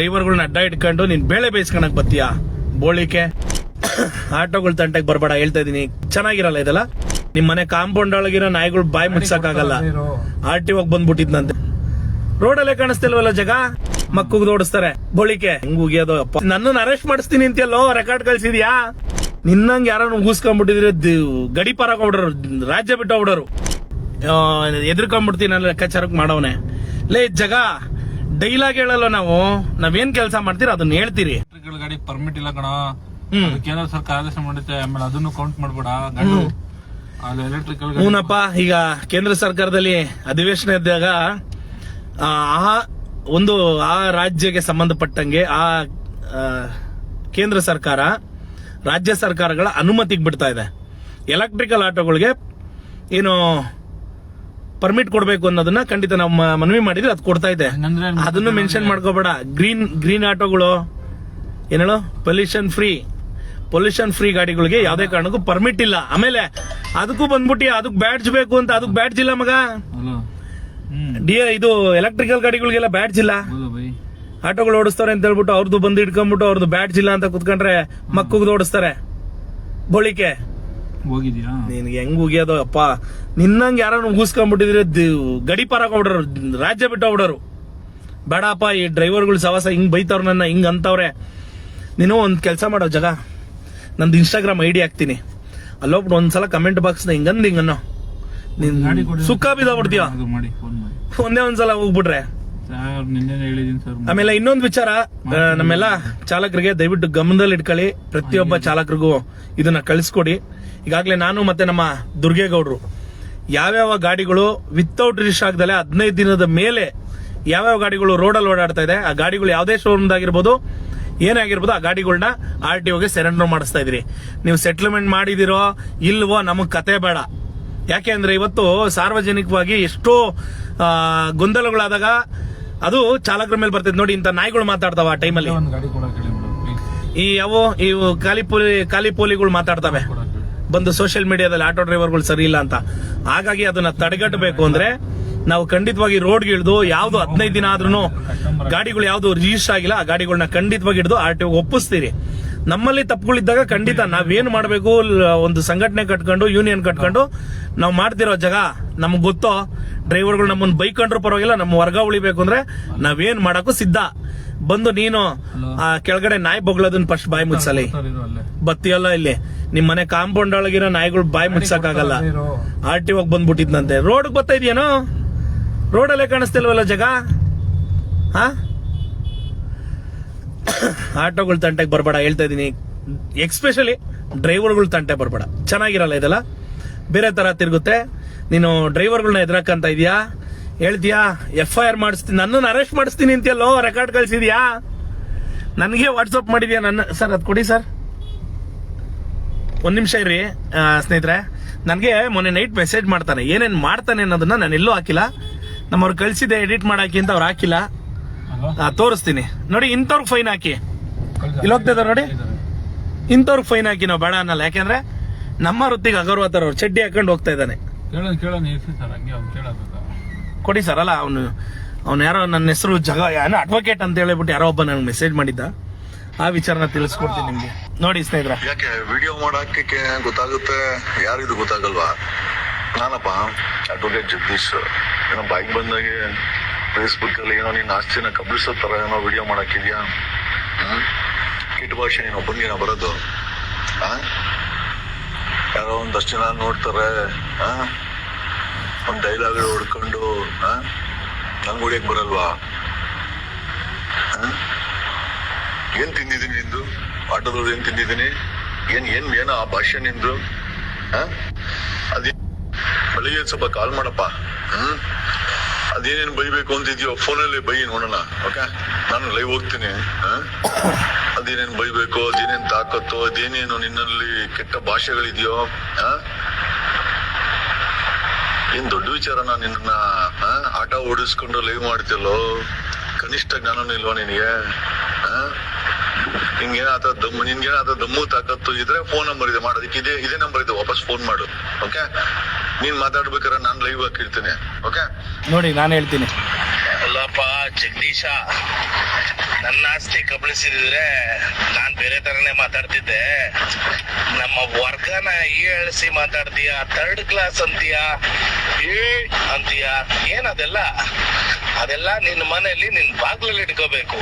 ಡ್ರೈವರ್ಗಳನ್ನ ಅಡ್ಡ ಇಟ್ಕೊಂಡು ನೀನ್ ಬೇಳೆ ಬೇಯಿಸ್ಕೊಳಕ್ ಬತ್ತೀಯಾ ಬೋಳಿಕೆ. ಆಟೋಗಳ ತಂಟೆಗೆ ಬರ್ಬೇಡ ಹೇಳ್ತಾ ಇದೀನಿ. ಚೆನ್ನಾಗಿರಲ್ಲ ಇದೆಲ್ಲ? ನಿಮ್ ಮನೆ ಕಾಂಪೌಂಡ್ ಒಳಗಿರೋ ನಾಯಿಗಳು ಬಾಯಿ ಮುಚ್ಸಕ್ಕಾಗಲ್ಲ. ಆರ್ ಟಿ ಹೋಗಿ ಬಂದ್ಬಿಟ್ಟಿದ್ನಂತೆ. ರೋಡಲ್ಲೇ ಕಾಣಿಸ್ತಿಲ್ವಲ್ಲ ಜಗ? ಮಕ್ಕಗ್ ಓಡಿಸ್ತಾರೆ ಬೋಳಿಕೆ. ಹೆಂಗ್ ಉಗಿಯೋದು? ಅಪ್ಪ. ನನ್ನನ್ನು ಅರೆಸ್ಟ್ ಮಾಡಿಸ್ತೀನಿ ಅಂತೆಲ್ಲೋ ರೆಕಾರ್ಡ್ ಕಳ್ಸಿದ್ಯಾ? ನಿನ್ನಂಗ್ ಯಾರನ್ನ ಉಗಿಸ್ಕೊಂಡ್ಬಿಟ್ಟಿದ್ರೆ ಗಡಿಪಾರ ಹೊಡೋರು ರಾಜ್ಯ ಬಿಟ್ಟು ಹೋಗ್ಬಿಡೋರು ಎದ್ರಕೊಂಡ್ಬಿಡ್ತೀನಿ ಲೆಕ್ಕಾಚಾರಕ್ ಲೆಕ್ಕಾಚಾರಕ್ಕೆ ಮಾಡವನೆ. ಲೇ ಜಗ ಡೈಲಾಗ್ ಹೇಳಲ್ಲ ನಾವು. ನಾವೇನ್ ಕೆಲಸ ಮಾಡ್ತೀರಾ ಅದನ್ನ ಹೇಳ್ತೀರಿ. ಎಲೆಕ್ಟ್ರಿಕಲ್ ಗಾಡಿ ಪರ್ಮಿಟ್ ಇಲ್ಲ ಕಣ. ಹ್ಮ್. ಕೇಂದ್ರ ಸರ್ಕಾರ ಆದೇಶ ಮಾಡುತ್ತೆ ಆಮೇಲೆ ಅದನ್ನು ಕೌಂಟ್ ಮಾಡ್ಬೇಡ ಗಾಡಿ. ಅದು ಎಲೆಕ್ಟ್ರಿಕಲ್ ಗಾಡಿ ಹೂನಪ್ಪ ಈಗ ಕೇಂದ್ರ ಸರ್ಕಾರದಲ್ಲಿ ಅಧಿವೇಶನ ಇದ್ದಾಗ ಆ ಆ ಒಂದು ಆ ರಾಜ್ಯಕ್ಕೆ ಸಂಬಂಧಪಟ್ಟಂಗೆ ಆ ಆ, ಕೇಂದ್ರ ಸರ್ಕಾರ ರಾಜ್ಯ ಸರ್ಕಾರಗಳ ಅನುಮತಿಗೆ ಬಿಡ್ತಾ ಇದೆ. ಎಲೆಕ್ಟ್ರಿಕಲ್ ಆಟೋಗಳಿಗೆ ಏನು ಪರ್ಮಿಟ್ ಕೊಡಬೇಕು ಅನ್ನೋದನ್ನ ಖಂಡಿತ ನಾವು ಮನವಿ ಮಾಡಿದ್ರೆ ಅದು ಕೊಡ್ತಾ ಇದೆ. ಅದನ್ನು ಮೆನ್ಷನ್ ಮಾಡ್ಕೋಬೇಡ. ಗ್ರೀನ್ ಗ್ರೀನ್ ಆಟೋಗಳು ಏನೇಳು ಹೇಳು? ಪೊಲ್ಯೂಷನ್ ಫ್ರೀ ಪೊಲ್ಯೂಷನ್ ಫ್ರೀ ಗಾಡಿಗಳಿಗೆ ಯಾವ್ದೇ ಕಾರಣಕ್ಕೂ ಪರ್ಮಿಟ್ ಇಲ್ಲ. ಆಮೇಲೆ ಅದಕ್ಕೂ ಬಂದ್ಬಿಟ್ಟು ಅದಕ್ಕೆ ಬ್ಯಾಡ್ಜ್ ಬೇಕು ಅಂತ ಅದಕ್ಕೆ ಬ್ಯಾಡ್ಜ್ ಇಲ್ಲ ಮಗ. ಹ್ಮ್. ಇದು ಎಲೆಕ್ಟ್ರಿಕಲ್ ಗಾಡಿಗಳಿಗೆಲ್ಲ ಬ್ಯಾಡ್ಜ್ ಇಲ್ಲ. ಆಟೋಗಳು ಓಡಿಸ್ತಾರೆ ಅಂತ ಹೇಳ್ಬಿಟ್ಟು ಅವ್ರದ್ದು ಬಂದು ಇಟ್ಕೊಂಡ್ಬಿಟ್ಟು ಅವ್ರದ್ದು ಬ್ಯಾಡ್ಜ್ ಇಲ್ಲ ಅಂತ ಕುತ್ಕೊಂಡ್ರೆ ಮಕ್ಕಳಿಗೆ ಓಡಿಸ್ತಾರೆ. ಬೋಳಿಕೆ. ಹೋಗಿದ್ಯಾ ನಿನ್ಗೆ ಹೆಂಗ್ ಉಗಿಯೋದು ಅಪ್ಪ ನಿನ್ನಂಗ್ ಯಾರನ್ನ ಉಗಿಸ್ಕೊಂಡ್ಬಿಟ್ಟಿದ್ರೆ ಗಡಿಪಾರ ಹೋಗ್ಬಿಡೋರು ರಾಜ್ಯ ಬಿಟ್ಟು ಹೋಗ್ಬಿಡೋರು ಬೇಡಪ್ಪ ಈ ಡ್ರೈವರ್ಗಳು ಸವಾಸ ಹಿಂಗ್ ಬೈತವ್ರ ನನ್ನ ಹಿಂಗ್ ಅಂತವ್ರೆ. ನೀನು ಒಂದ್ ಕೆಲಸ ಮಾಡೋ ಜಗ. ನಂದು ಇನ್ಸ್ಟಾಗ್ರಾಮ್ ಐಡಿ ಹಾಕ್ತೀನಿ. ಅಲ್ಲೋಗ್ಬಿಟ್ಟು ಒಂದ್ಸಲ ಕಮೆಂಟ್ ಬಾಕ್ಸ್ನ ಹಿಂಗಂದ್ ನೀನು ಸುಕ್ಕ ಗಾಡಿ ಬಿದ್ದೋಗ್ಬಿಡ್ತೀಯ? ಅದು ಮಾಡಿ ಫೋನ್ ಮಾಡಿ. ಒಂದೇ ಒಂದ್ಸಲ ಹೋಗ್ಬಿಟ್ರೆ. ಆಮೇಲೆ ಇನ್ನೊಂದು ವಿಚಾರ ನಮ್ಮೆಲ್ಲ ಚಾಲಕರಿಗೆ ದಯವಿಟ್ಟು ಗಮನದಲ್ಲಿ ಇಟ್ಕೊಳ್ಳಿ ಪ್ರತಿಯೊಬ್ಬ ಚಾಲಕರಿಗೂ ಇದನ್ನ ಕಳಿಸ್ಕೊಡಿ. ಈಗಾಗಲೇ ನಾನು ಮತ್ತೆ ನಮ್ಮ ದುರ್ಗೇಗೌಡರು ಯಾವ್ಯಾವ ಗಾಡಿಗಳು ವಿತೌಟ್ ರಿಜಿಸ್ಟರ್ ಆಗದಲ್ಲೇ ಹದಿನೈದು ದಿನದ ಮೇಲೆ ಯಾವ್ಯಾವ ಗಾಡಿಗಳು ರೋಡಲ್ಲಿ ಓಡಾಡ್ತಾ ಇದೆ ಆ ಗಾಡಿಗಳು ಯಾವುದೇ ಶೋರೂಮ್ ಆಗಿರ್ಬೋದು ಏನೇ ಆಗಿರ್ಬೋದು ಆ ಗಾಡಿಗಳನ್ನ ಆರ್ ಟಿ ಒಗೆ ಸರೆಂಡರ್ ಮಾಡಿಸ್ತಾ ಇದ್ರಿ. ನೀವು ಸೆಟ್ಲ್ಮೆಂಟ್ ಮಾಡಿದಿರೋ ಇಲ್ವೋ ನಮಗ್ ಕತೆ ಬೇಡ. ಯಾಕೆ ಅಂದ್ರೆ ಇವತ್ತು ಸಾರ್ವಜನಿಕವಾಗಿ ಎಷ್ಟೋ ಗೊಂದಲಗಳಾದಾಗ ಅದು ಚಾಲಕರ ಮೇಲೆ ಬರ್ತೈತೆ ನೋಡಿ ಇಂಥ ನಾಯಿಗಳು ಮಾತಾಡ್ತಾವ ಆ ಟೈಮಲ್ಲಿ ಈ ಯಾವ ಇವು ಖಾಲಿ ಪೋಲಿ ಖಾಲಿ ಪೋಲಿಗಳು ಮಾತಾಡ್ತವೆ. ಬಂದು ಸೋಷಿಯಲ್ ಮೀಡಿಯಾದಲ್ಲಿ ಆಟೋ ಡ್ರೈವರ್ಗಳು ಸರಿ ಇಲ್ಲ ಅಂತ. ಹಾಗಾಗಿ ಅದನ್ನ ತಡೆಗಟ್ಟಬೇಕು ಅಂದ್ರೆ ನಾವು ಖಂಡಿತವಾಗಿ ರೋಡ್ಗೆ ಇಳಿದು ಯಾವ್ದು ಹದಿನೈದು ದಿನ ಆದ್ರೂ ಗಾಡಿಗಳು ಯಾವ್ದು ರಿಜಿಸ್ಟರ್ ಆಗಿಲ್ಲ, ಆ ಗಾಡಿಗಳನ್ನ ಖಂಡಿತವಾಗಿ ಹಿಡಿದು ಆರ್ ಟಿ ಒಪ್ಪಿಸ್ತೀರಿ. ನಮ್ಮಲ್ಲಿ ತಪ್ಪುಗಳಿದ್ದಾಗ ಖಂಡಿತ ನಾವೇನು ಮಾಡಬೇಕು ಒಂದು ಸಂಘಟನೆ ಕಟ್ಕೊಂಡು ಯೂನಿಯನ್ ಕಟ್ಕೊಂಡು ನಾವು ಮಾಡ್ತಿರೋ ಜಾಗ ನಮ್ಗೆ ಗೊತ್ತೋ ಡ್ರೈವರ್ಗಳು ನಮ್ಮನ್ನು ಬೈಕ್ ಕಂಡ್ರು ಪರವಾಗಿಲ್ಲ, ನಮ್ಮ ವರ್ಗ ಉಳಿಬೇಕು ಅಂದ್ರೆ ನಾವೇನ್ ಮಾಡಕ್ಕೂ ಸಿದ್ಧ. ಬಂದು ನೀನು ಆ ಕೆಳಗಡೆ ನಾಯಿ ಬೊಗಳದನ್ನ ಫಸ್ಟ್ ಬಾಯಿ ಮುಚ್ಚಲಿ. ಬತ್ತಿಯಲ್ಲ ಇಲ್ಲಿ. ನಿಮ್ ಮನೆ ಕಾಂಪೌಂಡ್ ಒಳಗಿರೋ ನಾಯಿಗಳು ಬಾಯಿ ಮುಚ್ಚಕ್ ಆಗಲ್ಲ ಆರ್ ಟಿ ಹೋಗಿ ಬಂದ್ಬಿಟ್ಟಿದ್ನಂತೆ. ರೋಡ್ ಬರ್ತಾ ಇದೆಯೇನೋ? ರೋಡಲ್ಲೇ ಕಾಣಿಸ್ತಿಲ್ವಲ್ಲ ಜಗ? ಹಾ? ಆಟೋಗಳ ತಂಟೆಗೆ ಬರ್ಬೇಡ ಹೇಳ್ತಾ ಇದೀನಿ ಎಕ್ಸ್ಪೆಷಲಿ ಡ್ರೈವರ್ಗಳ ತಂಟೆ ಬರ್ಬೇಡ. ಚೆನ್ನಾಗಿರಲ್ಲ ಇದೆಲ್ಲ? ಬೇರೆ ತರ ತಿರುಗುತ್ತೆ. ನೀನು ಡ್ರೈವರ್ಗಳನ್ನ ಎದುರಾಕಂತ ಇದೀಯಾ? ಹೇಳ್ತೀಯಾ? ಎಫ್ ಐ ಆರ್ ಮಾಡಿಸ್ತೀನಿ ನನ್ನನ್ನು ಅರೆಸ್ಟ್ ಮಾಡಿಸ್ತೀನಿ ಅಂತೆಲ್ಲೋ ರೆಕಾರ್ಡ್ ಕಳಿಸಿದ್ಯಾ? ನನಗೆ ವಾಟ್ಸಪ್ ಮಾಡಿದ್ಯಾ? ನನ್ನ ಸರ್ ಅದು ಕೊಡಿ ಸರ್. ಒಂದು ನಿಮಿಷ ಇರ್ರಿ ಸ್ನೇಹಿತರೆ. ನನಗೆ ಮೊನ್ನೆ ನೈಟ್ ಮೆಸೇಜ್ ಮಾಡ್ತಾನೆ. ಏನೇನ್ ಮಾಡ್ತಾನೆ ಅನ್ನೋದನ್ನ ನಾನು ಎಲ್ಲೂ ಹಾಕಿಲ್ಲ. ನಮ್ಮವ್ರು ಕಳ್ಸಿದೆ ಎಡಿಟ್ ಮಾಡಾಕಿ ಅಂತ ಅವ್ರು ಹಾಕಿಲ್ಲ. ತೋರಿಸ್ತೀನಿ. ನೋಡಿ ಇಂಥವ್ರಿಗೆ ಫೈನ್ ಹಾಕಿ. ಇಲ್ಲಿ ಹೋಗ್ತಾ ಇದಾರೆ ನೋಡಿ. ಇಂಥವ್ರಿಗೆ ಫೈನ್ ಹಾಕಿ ನಾವು ಬೇಡ ಅನ್ನಲ್ಲ. ಯಾಕೆಂದ್ರೆ ನಮ್ಮ ವೃತ್ತಿಗೆ ಅಗರ್ವಾತಾರ ಅವ್ರು. ಚಡ್ಡಿ ಹಾಕೊಂಡು ಹೋಗ್ತಾ ಇದ್ದಾನೆ. ಕೊಡಿ ಸರ್ ಅಲ್ಲ, ಅವನು, ಅವ್ನು ಯಾರೋ ನನ್ನ ಹೆಸರು ಜಗ ಏನೋ ಅಡ್ವೊಕೇಟ್ ಅಂತ ಹೇಳಿಬಿಟ್ಟು ಯಾರೋ ಒಬ್ಬ ನನಗೆ ಮೆಸೇಜ್ ಮಾಡಿದ್ದ. ಆ ವಿಚಾರನ ತಿಳಿಸ್ಕೊಡ್ತೀನಿ ನಿಮ್ಗೆ. ನೋಡಿ ಸ್ನೇಹಿತರ. ಯಾಕೆ ವಿಡಿಯೋ ಮಾಡಕ್ಕೆ ಗೊತ್ತಾಗುತ್ತೆ? ಯಾರಿದು ಗೊತ್ತಾಗಲ್ವಾ? ನಾನಪ್ಪ ಅಡ್ವೊಕೇಟ್ ಜಗದೀಶ್ ಏನೋ ಬೈಕ್ ಬಂದಾಗೆ ಫೇಸ್ಬುಕ್ ಅಲ್ಲಿ ಏನೋ ನಿನ್ನ ಆಸ್ತಿನ ಕಬ್ಬಿಸೋ ತರ ಏನೋ ವಿಡಿಯೋ ಮಾಡಕ್ಕಿದ್ಯಾ ಕಿಟ್ ಭಾಷೆ ನೀನು ಒಬ್ಬನಿಗೆ ಬರೋದು? ಯಾರೋ ಒಂದಷ್ಟು ಜನ ನೋಡ್ತಾರೆ. ಆ? ಒಂದ್ ಡೈಲಾಗ್ ಹೊಡ್ಕೊಂಡು ನಂಗ್ ಹೊಡಿಯಕ್ ಬರಲ್ವಾ? ಏನ್ ತಿಂದಿದ್ದೀನಿ ನಿಂದು? ಆಟೋದವ್ರು ಏನ್ ತಿಂದಿದ್ದೀನಿ? ಏನ್ ಏನ್, ಏನ ಆ ಭಾಷೆ ನಿಂದು? ಅದೇ ಬೆಳಿಗ್ಗೆ ಸ್ವಲ್ಪ ಕಾಲ್ ಮಾಡಪ್ಪ. ಹ್ಮ್? ಅದೇನೇನು ಬೈಬೇಕು ಅಂತಿದ್ಯೋ, ಫೋನಲ್ಲಿ ಬೈ ನೋಡೋಣ, ಓಕೆ? ನಾನು ಲೈವ್ ಹೋಗ್ತೀನಿ ಅದೇನೇನು ಬೈಬೇಕು, ಅದೇನೇನು ತಾಕತ್ತು, ಅದೇನೇನು ನಿನ್ನಲ್ಲಿ ಕೆಟ್ಟ ಭಾಷೆಗಳಿದೆಯೋ? ಏನ್ ದೊಡ್ಡ ವಿಚಾರನ ನಿನ್ನ ಆಟ ಓಡಿಸ್ಕೊಂಡು ಲೈವ್ ಮಾಡ್ತಿಲ್ಲೋ ಕನಿಷ್ಠ ಜ್ಞಾನನೂ ಇಲ್ವಾ ನಿನಗೆ? ಆ? ನಿನ್ಗೇನಾತ ದಮ್ಮು ನಿನ್ಗೇನಾತ ದಮ್ಮು ತಾಕತ್ತು ಇದ್ರೆ ಫೋನ್ ನಂಬರ್ ಇದೆ. ಮಾಡೋದಕ್ಕೆ ಇದೇ ಇದೇ ನಂಬರ್ ಇದೆ. ವಾಪಸ್ ಫೋನ್ ಮಾಡು. ಓಕೆ ನೀನ್ ಮಾತಾಡ್ಬೇಕಾದ್ರೆ ನಾನು ಲೈವ್ ಹಾಕಿರ್ತೀನಿ ಓಕೆ ನೋಡಿ ನಾನು ಹೇಳ್ತೀನಿ. ಅಲ್ಲಪ್ಪ ಜಗದೀಶ ನನ್ನ ಆಸ್ತಿ ಕಬಳಿಸಿದ್ರೆ ನಾನ್ ಬೇರೆ ತರನೇ ಮಾತಾಡ್ತಿದ್ದೆ. ನಮ್ಮ ವರ್ಗನ ಹೀಯಾಳಿಸಿ ಮಾತಾಡ್ತೀಯ? ಥರ್ಡ್ ಕ್ಲಾಸ್ ಅಂತೀಯ? ಏ ಅಂತೀಯ? ಏನದೆಲ್ಲ ಅದೆಲ್ಲ? ನಿನ್ನ ಮನೆಯಲ್ಲಿ ನಿನ್ ಬಾಗ್ಲಲ್ಲಿ ಇಟ್ಕೋಬೇಕು.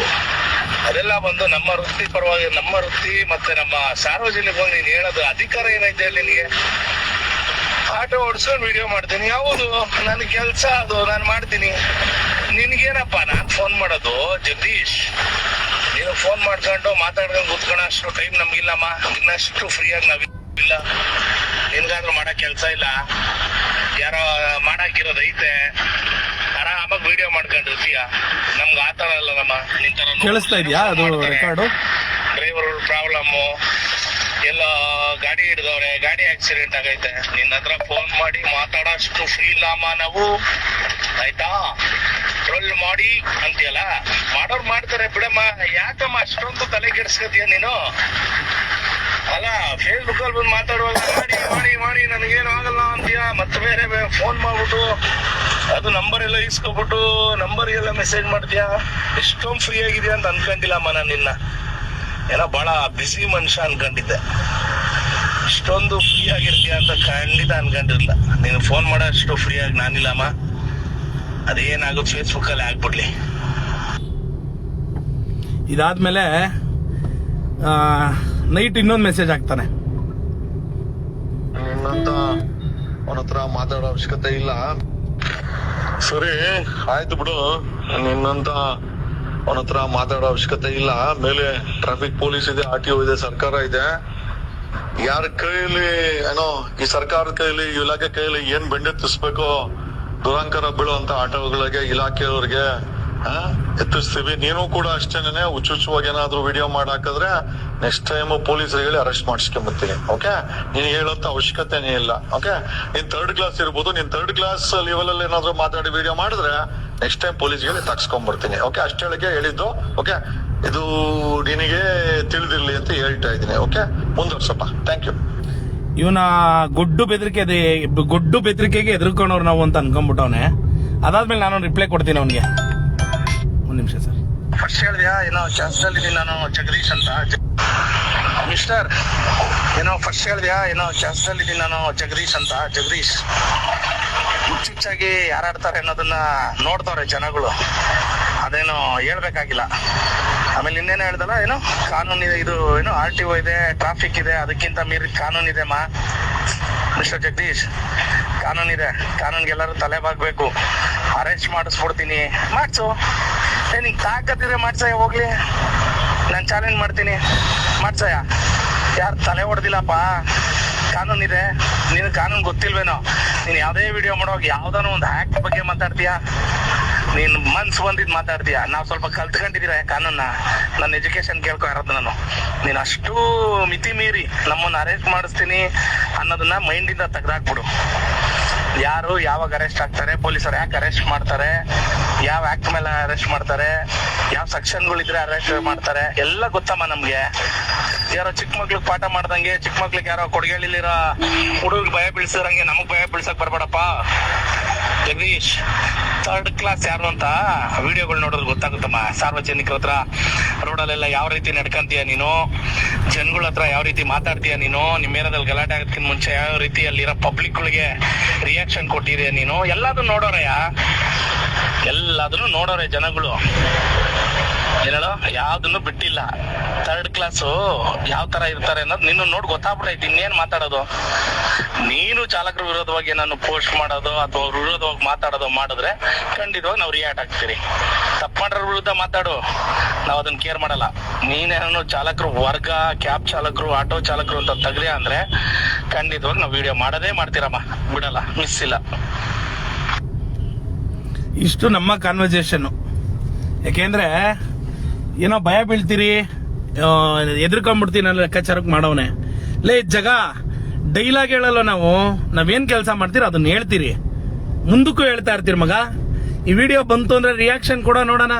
ಅದೆಲ್ಲ ಬಂದು ನಮ್ಮ ವೃತ್ತಿ ಪರವಾಗಿ ನಮ್ಮ ವೃತ್ತಿ ಮತ್ತೆ ನಮ್ಮ ಸಾರ್ವಜನಿಕವಾಗಿ ನೀನ್ ಹೇಳೋದು ಅಧಿಕಾರ ಏನೈತೆ ಅಲ್ಲಿ ನಿನಗೆ? ಆಟೋ ಓಡಿಸ್ಕೊಂಡು ವಿಡಿಯೋ ಮಾಡ್ತೀನಿ. ಯಾವುದು ನನ್ನ ಕೆಲ್ಸ ಅದು, ನಾನು ಮಾಡ್ತೀನಿ. ನಿನ್ಗೇನಪ್ಪ, ನಾನ್ ಫೋನ್ ಮಾಡೋದು? ಜಗದೀಶ್, ನೀನು ಫೋನ್ ಮಾಡ್ಕೊಂಡು ಮಾತಾಡ್ಕೊಂಡು ಕೂತ್ಕೊಂಡು ಅಷ್ಟು ಟೈಮ್ ನಮ್ಗಿಲ್ಲಮ್ಮ. ಇನ್ನಷ್ಟು ಫ್ರೀಯಾಗಿ ನಾವಿಲ್ಲ. ನಿನ್ಗಾದ್ರೂ ಮಾಡಕ್ ಕೆಲ್ಸ ಇಲ್ಲ. ಯಾರೋ ಮಾಡಾಕಿರೋದ್ ಐತೆ. ಆರಾಮಾಗಿ ವಿಡಿಯೋ ಮಾಡ್ಕೊಂಡಿರ್ತೀಯ ನಮ್ಗೆ ಆತರ ಅಲ್ಲ ನಮ್ಮ ನಿನ್ ತರ ಕೇಳಿಸ್ತಾ ಇದೆಯಾ ಅದು ರೆಕಾರ್ಡು ಡ್ರೈವರ್ ಪ್ರಾಬ್ಲಮ್ಮು ಎಲ್ಲ ಗಾಡಿ ಹಿಡಿದವ್ರೆ ಗಾಡಿ ಆಕ್ಸಿಡೆಂಟ್ ಆಗೈತೆ. ನಿನ್ನ ಹತ್ರ ಫೋನ್ ಮಾಡಿ ಮಾತಾಡೋಷ್ಟು ಫ್ರೀ ಇಲ್ಲಮ್ಮ ನಾವು ಆಯ್ತಾ? ಟ್ರೋಲ್ ಮಾಡಿ ಅಂತೀಯಲ್ಲ? ಮಾಡೋರು ಮಾಡ್ತಾರೆ ಬಿಡಮ್ಮ. ಯಾಕಮ್ಮ ಅಷ್ಟೊಂದು ತಲೆ ಕೆಡಿಸ್ಕೊತೀಯ ನೀನು? ಅಲ್ಲ ಫೇಸ್ಬುಕ್ ಅಲ್ಲಿ ಬಂದು ಮಾತಾಡುವಾಗ ಮಾಡಿ ಮಾಡಿ ಮಾಡಿ, ನನಗೇನು ಆಗಲ್ಲ ಅಂತೀಯ? ಮತ್ತೆ ಬೇರೆ ಫೋನ್ ಮಾಡ್ಬಿಟ್ಟು ಅದು ನಂಬರ್ ಎಲ್ಲ ಇಸ್ಕೊಬಿಟ್ಟು ನಂಬರ್ ಎಲ್ಲ ಮೆಸೇಜ್ ಮಾಡ್ತೀಯಾ? ಎಷ್ಟೊಂದು ಫ್ರೀ ಆಗಿದೆಯಾ ಅಂತ ಅನ್ಕೊಂಡಿಲ್ಲಮ್ಮ ನಾನು ನಿನ್ನ. ಏನೋ ಬಹಳ ಬಿಸಿ ಮನುಷ್ಯ ಅನ್ಕೊಂಡಿದ್ದೆ. ಇಷ್ಟೊಂದು ಫ್ರೀ ಆಗಿರ್ತೀಯ ಅಂತ ಖಂಡಿತ ಅನ್ಕೊಂಡಿರ್ಲಿಲ್ಲ. ನೀನು ಫೋನ್ ಮಾಡೋ ಅಷ್ಟು ಫ್ರೀ ಆಗಿ ನಾನಿಲ್ಲಮ್ಮ. ಅದೇನಾಗುತ್ತೆ ಫೇಸ್ಬುಕ್ ಅಲ್ಲಿ ಆಗ್ಬಿಡ್ಲಿ. ಇದಾದ್ಮೇಲೆ ನೈಟ್ ಇನ್ನೊಂದು ಮೆಸೇಜ್ ಆಗ್ತಾನೆ ನಿನ್ನಂತ ಹತ್ರ ಮಾತಾಡೋ ಅವಶ್ಯಕತೆ ಇಲ್ಲ. ಸರಿ, ಆಯ್ತು ಬಿಡು. ನಿನ್ನಂತ ಅವನ ಹತ್ರ ಮಾತಾಡೋ ಅವಶ್ಯಕತೆ ಇಲ್ಲ. ಮೇಲೆ ಟ್ರಾಫಿಕ್ ಪೊಲೀಸ್ ಇದೆ ಆರ್ ಟಿ ಇದೆ, ಸರ್ಕಾರ ಇದೆ. ಯಾರ ಕೈಯಲ್ಲಿ, ಏನೋ, ಈ ಸರ್ಕಾರದ ಕೈಯಲ್ಲಿ ಇಲಾಖೆ ಕೈಯಲ್ಲಿ ಏನ್ ಬೆಂಡೆತ್ತಿಸ್ಬೇಕು ದುರಂಕರ ಬೀಳುವಂತ ಆಟೋಗಳಿಗೆ, ಇಲಾಖೆಯವ್ರಿಗೆ ಎತ್ತಿಸ್ತೀವಿ. ನೀನು ಕೂಡ ಅಷ್ಟೇನೆ ಹುಚ್ಚುಚ್ಚುವಾಗಿ ಏನಾದ್ರು ವಿಡಿಯೋ ಮಾಡಾಕಿದ್ರೆ ನೆಕ್ಸ್ಟ್ ಟೈಮ್ ಪೊಲೀಸರಿಗೆ ಹೇಳಿ ಅರೆಸ್ಟ್ ಮಾಡಿಸ್ಕೊಂಬತ್ತೀನಿ. ಓಕೆ ನೀನ್ ಹೇಳೋಂತ ಅವಶ್ಯಕತೆನೇ ಇಲ್ಲ. ಓಕೆ ನೀನ್ ಥರ್ಡ್ ಕ್ಲಾಸ್ ಇರ್ಬೋದು. ನೀನ್ ಥರ್ಡ್ ಕ್ಲಾಸ್ ಲೆವೆಲ್ ಅಲ್ಲಿ ಏನಾದ್ರು ಮಾತಾಡಿ ವಿಡಿಯೋ ಮಾಡಿದ್ರೆ ನೆಕ್ಸ್ಟ್ ಟೈಮ್ ಪೊಲೀಸ್ಗೆ ತಗ್ಸ್ಕೊಂಡ್ಬರ್ತೀನಿ ಓಕೆ ಅಷ್ಟೇಳಿಗೆ ಹೇಳಿದ್ದು. ಓಕೆ ಇದು ನಿನಗೆ ತಿಳಿದಿರ್ಲಿ ಅಂತ ಹೇಳ್ತಾ ಇದ್ದೀನಿ. ಓಕೆ ಮುಂದುವರ್ಸಪ್ಪ. ಥ್ಯಾಂಕ್ ಯು ಇವನ ಗೊಡ್ಡು ಬೆದರಿಕೆ ಗೊಡ್ಡು ಬೆದರಿಕೆಗೆ ಎದುರ್ಕೊಂಡವ್ರು ನಾವು ಅಂತ ಅನ್ಕೊಂಡ್ಬಿಟ್ಟವನೆ. ಅದಾದ್ಮೇಲೆ ನಾನು ರಿಪ್ಲೈ ಕೊಡ್ತೀನಿ ಅವನಿಗೆ. ಒಂದ್ ನಿಮಿಷ ಸರ್. ಫಸ್ಟ್ ಹೇಳಿದ್ಯಾ? ಏನೋ ಕೆಲಸದಲ್ಲಿ ಇದೀನಿ ನಾನು, ಜಗದೀಶ್ ಅಂತ. ಮಿಸ್ಟರ್ ಏನೋ ಫಸ್ಟ್ ಹೇಳಿದ್ಯಾ? ಏನೋ ಕೆಲಸದಲ್ಲಿ ಇದೀನಿ ನಾನು, ಜಗದೀಶ್ ಅಂತ. ಜಗದೀಶ್, ಹುಚ್ಚುಚ್ಚಾಗಿ ಯಾರಾಡ್ತಾರೆ ಅನ್ನೋದನ್ನ ನೋಡ್ತವ್ರೆ ಜನಗಳು. ಅದೇನು ಹೇಳ್ಬೇಕಾಗಿಲ್ಲ. ಆಮೇಲೆ ಇನ್ನೇನು ಹೇಳ್ದಲ್ಲ, ಏನು ಕಾನೂನು ಇದು, ಏನು ಆರ್ ಟಿ ಒ ಇದೆ ಟ್ರಾಫಿಕ್ ಇದೆ, ಅದಕ್ಕಿಂತ ಮೀರಿ ಕಾನೂನು ಇದೆ ಮಾ. ಮಿಸ್ಟರ್ ಜಗದೀಶ್ ಕಾನೂನಿದೆ ಕಾನೂನ್ಗೆಲ್ಲರೂ ತಲೆ ಬಾಗ್ಬೇಕು ಅರೆಸ್ಟ್ ಮಾಡಿಸ್ಬಿಡ್ತೀನಿ. ಮಾಡ್ಸು. ತಾಕತ್ ತಾಕತ್ತಿದ್ರೆ ಮಾಡ್ಸಯ್ಯ, ಹೋಗ್ಲಿ. ನಾನು ಚಾಲೆಂಜ್ ಮಾಡ್ತೀನಿ. ಮಾಡ್ಸಯ್ಯ. ಯಾರು ತಲೆ ಹೊಡೆದಿಲ್ಲಪ್ಪ? ಕಾನೂನಿದೆ ನೀನು ಕಾನೂನು ಗೊತ್ತಿಲ್ವೇನೋ? ನೀನು ಯಾವುದೇ ವಿಡಿಯೋ ಮಾಡೋ ಯಾವ್ದಾನ ಒಂದು ಹ್ಯಾಕ್ ಬಗ್ಗೆ ಮಾತಾಡ್ತೀಯಾ? ನೀನ್ ಮನ್ಸ್ ಬಂದಿದ್ ಮಾತಾಡ್ತೀಯ? ನಾವ್ ಸ್ವಲ್ಪ ಕಲ್ತ್ಕೊಂಡಿದೀರ ಕಾನೂನ ನನ್ನ ಎಜುಕೇಶನ್ ಕೇಳ್ಕೊ ಇರೋದು ನಾನು? ನೀನ್ ಅಷ್ಟು ಮಿತಿ ಮೀರಿ ನಮ್ಮನ್ನ ಅರೆಸ್ಟ್ ಮಾಡಿಸ್ತೀನಿ ಅನ್ನೋದನ್ನ ಮೈಂಡ್ ಇಂದ ತೆಗ್ದಾಕ್ಬಿಡು. ಯಾರು ಯಾವಾಗ ಅರೆಸ್ಟ್ ಆಗ್ತಾರೆ, ಪೊಲೀಸರು ಯಾಕೆ ಅರೆಸ್ಟ್ ಮಾಡ್ತಾರೆ? ಯಾವ ಆಕ್ಟ್ ಮೇಲೆ ಅರೆಸ್ಟ್ ಮಾಡ್ತಾರೆ, ಯಾವ ಸೆಕ್ಷನ್ಗಳಿದ್ರೆ ಅರೆಸ್ಟ್ ಮಾಡ್ತಾರೆ, ಎಲ್ಲ ಗೊತ್ತಮ್ಮ ನಮ್ಗೆ. ಯಾರೋ ಚಿಕ್ಕ ಮಕ್ಳಿಗೆ ಪಾಠ ಮಾಡ್ದಂಗೆ, ಚಿಕ್ಕ ಮಕ್ಳಿಗೆ ಯಾರೋ ಕೊಡಗೇಳಿಲಿರೋ ಹುಡುಗ ಭಯ ಬೀಳ್ಸಿರಂಗೆ ನಮಗ್ ಭಯ ಬೀಳ್ಸಕ್ ಬರ್ಬೇಡಪ್ಪ. ಜಗದೀಶ್ ಥರ್ಡ್ ಕ್ಲಾಸ್ ಯಾರು ಅಂತ ವಿಡಿಯೋಗಳು ನೋಡಿದ್ರೆ ಗೊತ್ತಾಗುತ್ತಮ್ಮ. ಸಾರ್ವಜನಿಕರ ಹತ್ರ, ರೋಡಲ್ಲೆಲ್ಲ ಯಾವ ರೀತಿ ನಡ್ಕಂತೀಯ ನೀನು? ಜನಗಳ ಹತ್ರ ಯಾವ ರೀತಿ ಮಾತಾಡ್ತೀಯ ನೀನು? ನಿಮ್ಮ ಏರಿಯಾದಲ್ಲಿ ಗಲಾಟೆ ಆಗೋದಕ್ಕಿಂತ ಮುಂಚೆ ಯಾವ ರೀತಿ ಅಲ್ಲಿರೋ ಪಬ್ಲಿಕ್ಗಳಿಗೆ ರಿಯಾಕ್ಷನ್ ಕೊಟ್ಟಿದೆಯಾ ನೀನು? ಎಲ್ಲದನ್ನು ನೋಡೋರಯ್ಯ. ಎಲ್ಲದನ್ನು ನೋಡೋರೆ ಜನಗಳು. ಏನೇಳೋ ಯಾವ್ದನ್ನು ಬಿಟ್ಟಿಲ್ಲ. ಥರ್ಡ್ ಕ್ಲಾಸು ಯಾವ ತರ ಇರ್ತಾರೆ ಅನ್ನೋದು ನಿನ್ನ ನೋಡಿ ಗೊತ್ತಾಗ್ಬಿಟ್ಟೈತಿ ಇನ್ನೇನ್ ಮಾತಾಡೋದು? ನೀನು ಚಾಲಕರ ವಿರೋಧವಾಗಿ ನಾನು ಪೋಸ್ಟ್ ಮಾಡೋದು ಅಥವಾ ಅವ್ರ ವಿರೋಧವಾಗಿ ಮಾತಾಡೋದು ಮಾಡಿದ್ರೆ ಖಂಡಿತವಾಗಿ ನಾವು ರಿಯಾಕ್ಟ್ ಆಗ್ತೀರಿ. ತಪ್ಪು ಮಾಡೋರ ವಿರುದ್ಧ ಮಾತಾಡು. ನಾವು ಅದನ್ನ ಕೇರ್ ಮಾಡಲ್ಲ. ನೀನೇನು ಚಾಲಕರು ವರ್ಗ ಕ್ಯಾಬ್ ಚಾಲಕರು ಆಟೋ ಚಾಲಕರು ಅಂತ ತಗಲಿ ಅಂದ್ರೆ ಖಂಡಿತವಾಗಿ ನಾವು ವಿಡಿಯೋ ಮಾಡೋದೇ ಮಾಡ್ತೀರಮ್ಮ. ಬಿಡಲ್ಲ. ಮಿಸ್ ಇಲ್ಲ. ಇಷ್ಟು ನಮ್ಮ ಕಾನ್ವರ್ಸೇಷನ್ ಯಾಕೆಂದ್ರೆ, ಏನೋ ಭಯ ಬೀಳ್ತೀರಿ ಎದ್ಕೊಂಡ್ಬಿಡ್ತೀನಿ ಲೆಕ್ಕಾಚಾರಕ್ಕೆ ಮಾಡವನೆ. ಲೇ, ಜಗ ಡೈಲಾಗ್ ಹೇಳಲ್ಲ ನಾವು, ನಾವೇನ್ ಕೆಲಸ ಮಾಡ್ತೀರಿ ಅದನ್ನ ಹೇಳ್ತೀರಿ. ಮುಂದಕ್ಕೂ ಹೇಳ್ತಾ ಇರ್ತೀರಿ ಮಗ. ಈ ವಿಡಿಯೋ ಬಂತು ಅಂದ್ರೆ ರಿಯಾಕ್ಷನ್ ಕೊಡೋ ನೋಡೋಣ.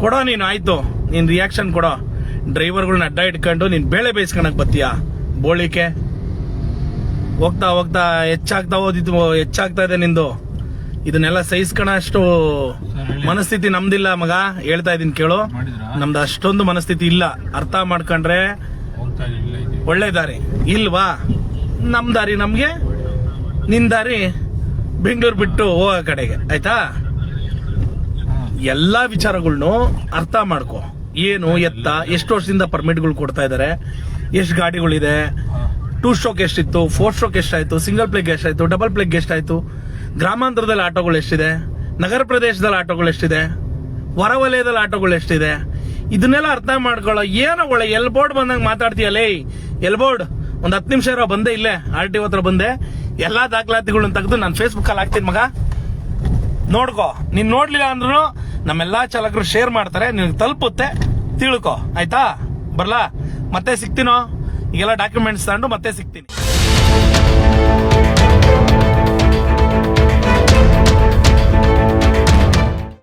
ಕೊಡೋ ನೀನು, ಆಯ್ತು. ನೀನ್ ರಿಯಾಕ್ಷನ್ ಕೊಡೋ. ಡ್ರೈವರ್ಗಳನ್ನ ಅಡ್ಡ ಇಟ್ಕೊಂಡು ನೀನ್ ಬೇಳೆ ಬೇಯಿಸ್ಕೊಳಕ್ ಬತ್ತೀಯಾ? ಬೋಳಿಕೆ. ಹೋಗ್ತಾ ಹೋಗ್ತಾ ಹೆಚ್ಚಾಗ್ತಾ ಓದಿದ್ದು ಹೆಚ್ಚಾಗ್ತಾ ಇದೆ ನಿಂದು. ಇದನ್ನೆಲ್ಲ ಸಹಿಸ್ಕೊಳ ಅಷ್ಟು ಮನಸ್ಥಿತಿ ನಮ್ದಿಲ್ಲ ಮಗ. ಹೇಳ್ತಾ ಇದೀನಿ ಕೇಳು. ನಮ್ದು ಅಷ್ಟೊಂದು ಮನಸ್ಥಿತಿ ಇಲ್ಲ. ಅರ್ಥ ಮಾಡ್ಕೊಂಡ್ರೆ ಒಳ್ಳೆ ದಾರಿ. ಇಲ್ವಾ? ನಮ್ ದಾರಿ ನಮ್ಗೆ ನಿನ್ ದಾರಿ ಬೆಂಗಳೂರು ಬಿಟ್ಟು ಹೋಗೋ ಕಡೆಗೆ. ಆಯ್ತಾ. ಎಲ್ಲಾ ವಿಚಾರಗಳ್ನು ಅರ್ಥ ಮಾಡ್ಕೊ. ಏನು ಎತ್ತ ಎಷ್ಟು ವರ್ಷದಿಂದ ಪರ್ಮಿಟ್ಗಳು ಕೊಡ್ತಾ ಇದಾರೆ ಎಷ್ಟು ಗಾಡಿಗಳಿದೆ. ಟೂ ಸ್ಟ್ರೋಕ್ ಎಷ್ಟಿತ್ತು ಫೋರ್ ಸ್ಟ್ರೋಕ್ ಎಷ್ಟಾಯ್ತು ಸಿಂಗಲ್ ಪ್ಲೇಗ್ ಎಷ್ಟಾಯ್ತು ಡಬಲ್ ಪ್ಲೇಗ್ ಎಷ್ಟಾಯ್ತು ಗ್ರಾಮಾಂತರದಲ್ಲಿ ಆಟೋಗಳು ಎಷ್ಟಿದೆ? ನಗರ ಪ್ರದೇಶದಲ್ಲಿ ಆಟೋಗಳು ಎಷ್ಟಿದೆ? ಹೊರವಲಯದಲ್ಲಿ ಆಟೋಗಳು ಎಷ್ಟಿದೆ? ಇದನ್ನೆಲ್ಲ ಅರ್ಥ ಮಾಡ್ಕೊಳ್ಳೋ, ಏನೋ ಒಳ್ಳೆ ಎಲ್ ಬೋರ್ಡ್ ಬಂದಂಗ ಮಾತಾಡ್ತೀಯಲ್ಲೇ ಎಲ್ ಬೋರ್ಡ್, ಒಂದು ಹತ್ತು ನಿಮಿಷ ಇರೋ, ಬಂದೆ ಇಲ್ಲೇ, ಆರ್ ಟಿ ಹತ್ರ ಬಂದೆ. ಎಲ್ಲಾ ದಾಖಲಾತಿಗಳನ್ನ ತೆಗೆದು ನಾನು ಫೇಸ್ಬುಕ್ ಅಲ್ಲಿ ಹಾಕ್ತೀನಿ ಮಗ. ನೋಡ್ಕೋ, ನೀನ್ ನೋಡ್ಲಿಲ್ಲ ಅಂದ್ರೂ ನಮ್ಮೆಲ್ಲಾ ಚಾಲಕರು ಶೇರ್ ಮಾಡ್ತಾರೆ, ನಿನಗೆ ತಲುಪುತ್ತೆ. ತಿಳ್ಕೊ, ಆಯ್ತಾ? ಬರ್ಲಾ? ಮತ್ತೆ ಸಿಗ್ತೀನೋ? ಈಗೆಲ್ಲ ಡಾಕ್ಯುಮೆಂಟ್ಸ್ ತಗೊಂಡು ಮತ್ತೆ ಸಿಗ್ತೀನಿ.